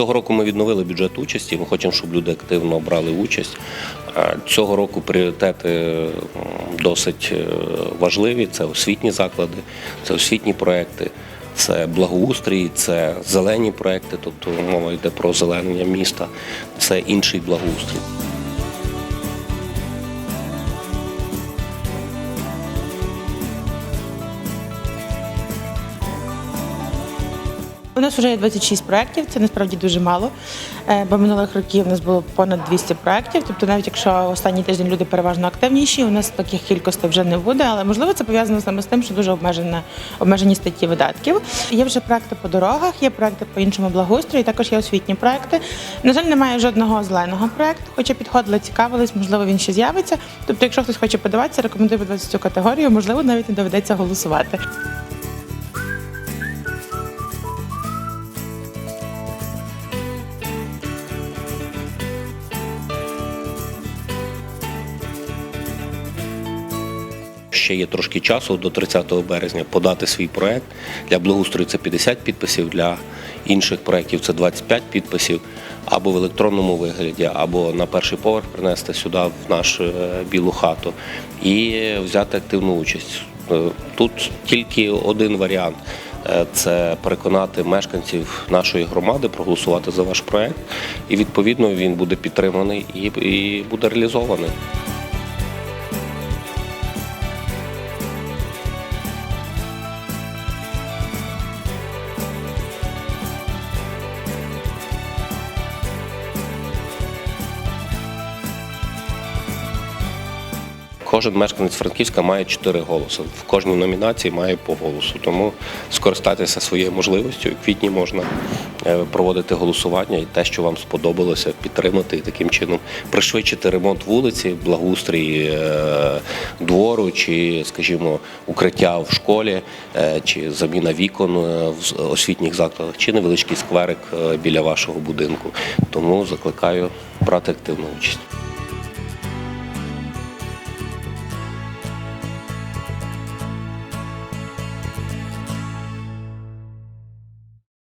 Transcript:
Цього року ми відновили бюджет участі. Ми хочемо, щоб люди активно брали участь. Цього року пріоритети досить е, важливі. Це освітні заклади, це освітні проекти, це благоустрій, це зелені проекти, тобто мова йде про озеленення міста, це інший благоустрій. У нас вже є 26 проєктів, це насправді дуже мало. Е, Бо минулих років у нас було понад 200 проєктів. Тобто, навіть якщо останній тиждень люди переважно активніші, у нас таких кількостей вже не буде. Але можливо це пов'язано саме з тим, що дуже обмежена обмежені статті видатків. Є вже проекти по дорогах, є проекти по іншому благоустрою, також є освітні проекти. На жаль, немає жодного зеленого проекту, хоча підходили, цікавились, можливо, він ще з'явиться. Тобто, якщо хтось хоче подаватися, рекомендую подаватися цю категорію, можливо, навіть не доведеться голосувати. Ще є трошки часу до 30 березня подати свій проект. Для благоустрою це 50 підписів, для інших проєктів це 25 підписів, або в електронному вигляді, або на перший поверх принести сюди в нашу е, білу хату і взяти активну участь. Е, Тут тільки один варіант. Е, Це переконати мешканців нашої громади проголосувати за ваш проект, і відповідно він буде підтриманий і, і буде реалізований. Кожен мешканець Франківська має чотири голоси. В кожній номінації має по голосу. Тому скористатися своєю можливістю. В квітні можна е, проводити голосування і те, що вам сподобалося, підтримати і таким чином пришвидшити ремонт вулиці, благоустрій е, двору, чи, скажімо, укриття в школі, е, чи заміна вікон в освітніх закладах, чи невеличкий скверик біля вашого будинку. Тому закликаю брати активну участь.